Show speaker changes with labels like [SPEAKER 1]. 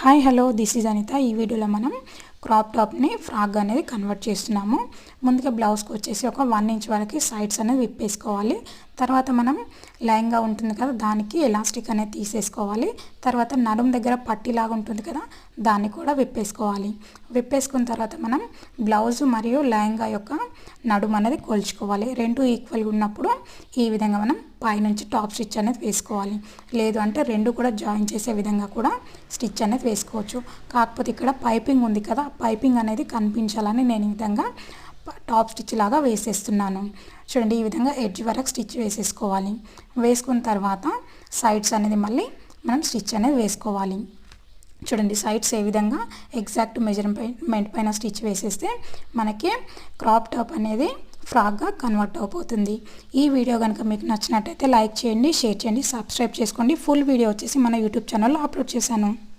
[SPEAKER 1] Hi hello this is Anitha ఈ వీడియోలో మనం క్రాప్ టాప్ని ఫ్రాక్ అనేది కన్వర్ట్ చేస్తున్నాము. ముందుగా బ్లౌజ్కి వచ్చేసి ఒక వన్ ఇంచ్ వరకు సైడ్స్ అనేది విప్పేసుకోవాలి. తర్వాత మనం లైన్గా ఉంటుంది కదా దానికి ఎలాస్టిక్ అనేది తీసేసుకోవాలి. తర్వాత నడుం దగ్గర పట్టిలాగా ఉంటుంది కదా దాన్ని కూడా విప్పేసుకోవాలి. విప్పేసుకున్న తర్వాత మనం బ్లౌజ్ మరియు లెహంగా యొక్క నడుము అనేది కొల్చుకోవాలి. రెండు ఈక్వల్గా ఉన్నప్పుడు ఈ విధంగా మనం పైనుంచి టాప్ స్టిచ్ అనేది వేసుకోవాలి. లేదు అంటే రెండు కూడా జాయిన్ చేసే విధంగా కూడా స్టిచ్ అనేది వేసుకోవచ్చు. కాకపోతే ఇక్కడ పైపింగ్ ఉంది కదా పైపింగ్ అనేది కనిపించాలని నేను ఈ విధంగా టాప్ స్టిచ్ లాగా వేసేస్తున్నాను. చూడండి ఈ విధంగా ఎడ్జ్ వరకు స్టిచ్ వేసేసుకోవాలి. వేసుకున్న తర్వాత సైడ్స్ అనేది మళ్ళీ మనం స్టిచ్ అనేది వేసుకోవాలి. చూడండి సైడ్స్ ఏ విధంగా ఎగ్జాక్ట్ మెజర్మెంట్ పైన స్టిచ్ వేసేస్తే మనకి క్రాప్ టాప్ అనేది ఫ్రాక్గా కన్వర్ట్ అయిపోతుంది ఈ వీడియో కనుక మీకు నచ్చినట్టయితే లైక్ చేయండి షేర్ చేయండి సబ్స్క్రైబ్ చేసుకోండి. ఫుల్ వీడియో వచ్చేసి మన యూట్యూబ్ ఛానల్లో అప్లోడ్ చేశాను.